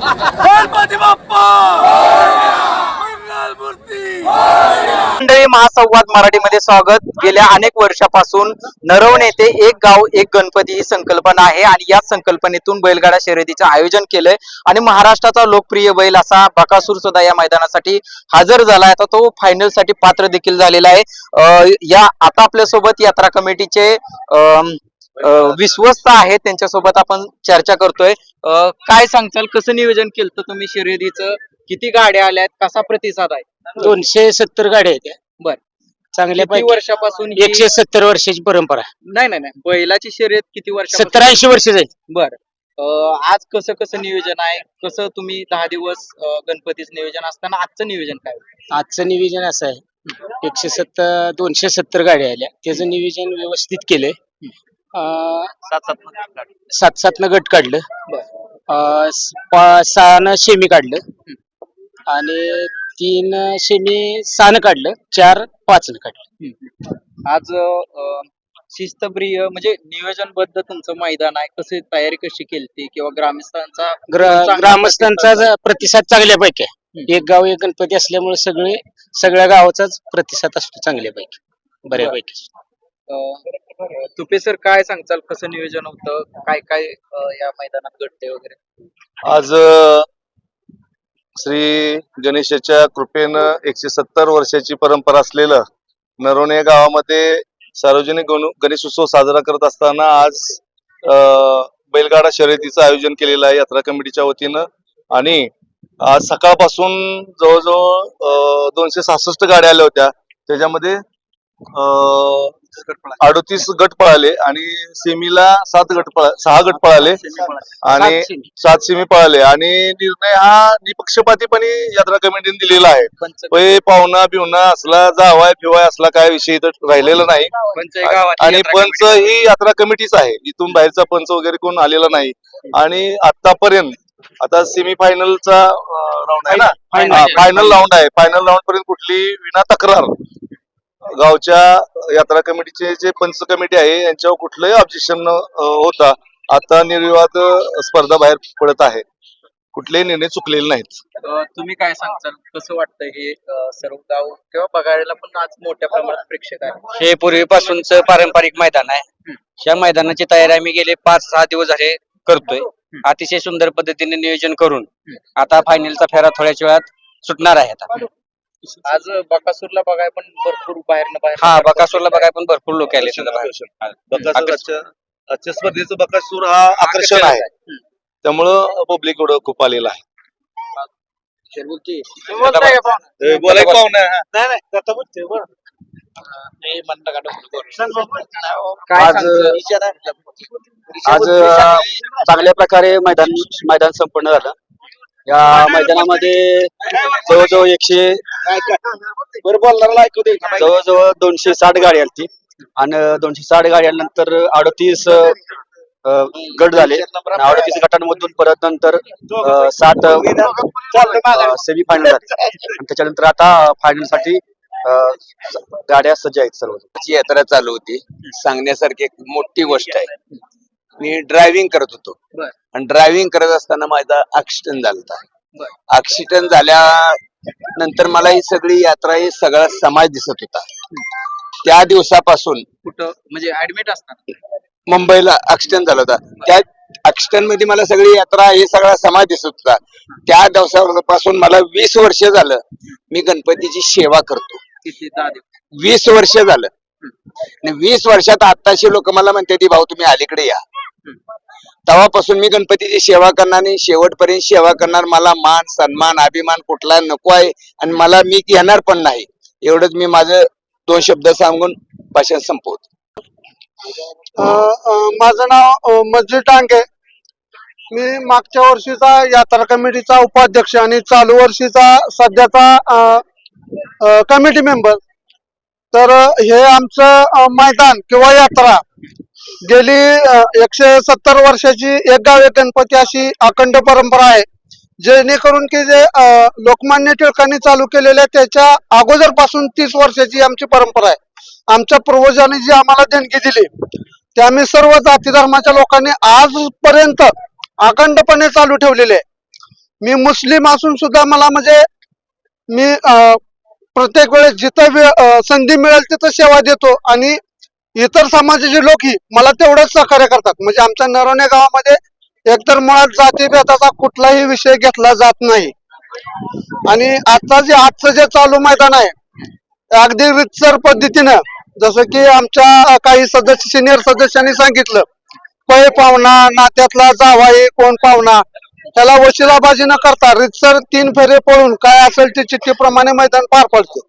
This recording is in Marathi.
गणपती बाप्पा मंडळी महासंवाद मराठीमध्ये स्वागत. गेल्या अनेक वर्षापासून नरवण येथे एक गाव एक गणपती ही संकल्पना आहे आणि या संकल्पनेतून बैलगाडा शर्यतीचं आयोजन केलंय. आणि महाराष्ट्राचा लोकप्रिय बैल असा बकासूर सुद्धा या मैदानासाठी हजर झालाय. आता तो फायनलसाठी पात्र देखील झालेला आहे. या आता आपल्यासोबत यात्रा कमिटीचे अं, विश्वस्त आहेत त्यांच्यासोबत आपण चर्चा करतोय. काय सांगचाल कसं नियोजन केलं तुम्ही शर्यतीचं? किती गाड्या आल्यात? कसा प्रतिसाद आहे? दोनशे सत्तर गाड्या आहेत. बर. चांगल्या वर्षापासून एकशे सत्तर वर्षाची परंपरा नाही नाही नाही. बैलाची शर्यत किती वर्षापासून? सत्तर ऐंशी वर्ष जाईल बर. आज कसं कसं नियोजन आहे? कसं तुम्ही दहा दिवस गणपतीचं नियोजन असताना आजचं नियोजन काय? आजचं नियोजन असं आहे. एकशे सत्तर दोनशे सत्तर गाड्या आल्या. त्याचं नियोजन व्यवस्थित केलंय. सात सात न गट काढलं. बर. अं, स- पा- सहानं शेमी काढलं. आणि तीन शेमी सहानं काढलं. चार पाच काढलं. आज अं, शिस्तप्रिय म्हणजे नियोजनबद्ध तुमचं मैदान आहे. कसे तयारी कशी केली किंवा ग्रामस्थांचा ग्रा- चांगला ग्रामस्थांचा प्रतिसाद- ज- प्रतिसाद चांगल्यापैकी आहे. एक गाव एक गणपती असल्यामुळे सगळे सगळ्या गावाचाच प्रतिसाद असतो चांगल्यापैकी. बऱ्यापैकी. अं, तुपे सर काय सांगताल? कसं नियोजन होतं? काय काय अं, या मैदानात घडते वगैरे? आज अ, श्री गणेशाच्या कृपेनं एकशे सत्तर वर्षाची परंपरा असलेलं नरोणे गावामध्ये सार्वजनिक गणु- गणेश उत्सव साजरा करत असताना आज अ, बैलगाडा शर्यतीचं आयोजन केलेलं आहे यात्रा कमिटीच्या वतीनं. आणि आज सकाळपासून जवळजवळ दोनशे सहासष्ट गाड्या आल्या होत्या. त्याच्यामध्ये अडोतीस गट पळाले. आणि सेमीला सात गट पळा सहा गट पळाले. आणि सात सेमी. पळाले. आणि निर्णय हा निपक्षपातीपणे यात्रा कमिटीने दिलेला आहे. पै पाहुणा बिवणा असला जावाय फिवाय असला काय विषय इथं राहिलेला नाही. आणि पंच. ही यात्रा कमिटीच आहे. इथून बाहेरचा पंच वगैरे कोण आलेला नाही. आणि आतापर्यंत आता सेमी फायनलचा राऊंड आहे ना. फायनल राऊंड आहे. फायनल राऊंड पर्यंत कुठली विना तक्रार. गावच्या यात्रा कमिटीचे जे पंच कमिटी आहे यांच्यावर कुठलंही ऑब्जेक्शन होता. आता निर्विवाद स्पर्धा बाहेर पडत आहे. कुठलेही निर्णय चुकलेले नाहीत. तुम्ही काय सांगताल? कसं वाटतं हे सर्व गाव किंवा बघायला पण आज मोठ्या प्रमाणात प्रेक्षक आहे हे पूर्वीपासूनच पारंपरिक मैदान आहे. या मैदानाची तयारी आम्ही गेले पाच सहा दिवस झाले करतोय. अतिशय सुंदर पद्धतीने नियोजन करून. आता फायनलचा फेरा थोड्याच वेळात सुटणार आहे आता. आज बकासूरला बघाय पण भरपूर बाहेरनं बाहेर हा बकासूरला बघाय पण भरपूर लोक आले तिथं बाहेर. बकासूर आजच्या आजच्या स्पर्धेचं बकासूर हा आकर्षण आहे. त्यामुळं पब्लिक एवढं खूप आलेलं आहे. ए, बोला. की पाहुणा काय आज सांगताल? आज अ, चांगल्या प्रकारे मैदान मैदान संपन्न झालं. या मैदानामध्ये जवळजवळ एकशे जवळजवळ दोनशे साठ गाडी आली आणि दोनशे साठ गाड्यांनंतर अडतीस अ, गट झाले. अडतीस गटांमधून परत नंतर सात सेमी फायनल झाले. आणि त्याच्यानंतर आता फायनलसाठी गाड्या सज्ज आहेत सर्व यात्रा चालू होती. सांगण्यासारखी एक मोठी गोष्ट आहे. मी ड्रायव्हिंग करत होतो. बर. आणि ड्रायव्हिंग करत असताना माझा ऍक्सिडेंट झाला बर. ऍक्सिडेंट झाल्यानंतर मला ही सगळी यात्रा ही सगळा समाज दिसत होता. त्या दिवसापासून कुठं? म्हणजे ऍडमिट असतात मुंबईला ऍक्सिडेंट झाला होता. त्या ऍक्सिडेंटमध्ये मला सगळी यात्रा हे सगळा समाज दिसत होता. त्या दिवसापासून मला वीस वर्ष झालं. मी गणपतीची सेवा करतो. किती? दहा दिवस. वीस वर्ष झालं. आणि वीस वर्षात आत्ताशी लोक मला म्हणते ती भाऊ तुम्ही अलीकडे या. तेव्हापासून मी गणपतीची सेवा करणार आणि शेवटपर्यंत सेवा करणार. मला मान सन्मान अभिमान कुठला नको आहे आणि मला मी घेणार पण नाही. एवढंच मी माझं दोन शब्द सांगून भाषण संपवतो. माझं नाव मस्जिद टांगे मी मागच्या वर्षीचा यात्रा कमिटीचा उपाध्यक्ष आणि चालू वर्षीचा सध्याचा कमिटी मेंबर. तर हे आमचं मैदान किंवा यात्रा गेली एकशे सत्तर वर्षाची एक गाव एक गणपती अशी अखंड परंपरा आहे. जेणेकरून की जे लोकमान्य टिळकांनी चालू केलेल्या त्याच्या अगोदरपासून तीस वर्षाची आमची परंपरा आहे. आमच्या पूर्वजांनी जी आम्हाला देणगी दिली ते आम्ही सर्व जाती धर्माच्या लोकांनी आजपर्यंत अखंडपणे चालू ठेवलेले आहे. मी मुस्लिम असून सुद्धा मला म्हणजे मी प्रत्येक वेळेस जिथं संधी मिळेल तिथं सेवा देतो आणि इतर समाजाचे लोकही मला तेवढंच सहकार्य करतात. म्हणजे आमच्या नरवणे गावामध्ये एकतर मुळात जातीभेदाचा कुठलाही विषय घेतला जात नाही. आणि आता जे आजचं जे चालू मैदान आहे अगदी रितसर पद्धतीनं जसं की आमच्या काही सदस्य सिनियर सदस्यांनी सांगितलं पै पाहुणा नात्यातला जावाई कोण पाहुणा त्याला वशिलाबाजी न करता रितसर तीन फेरे पळून काय असेल ते चिठ्ठीप्रमाणे मैदान पार पडते.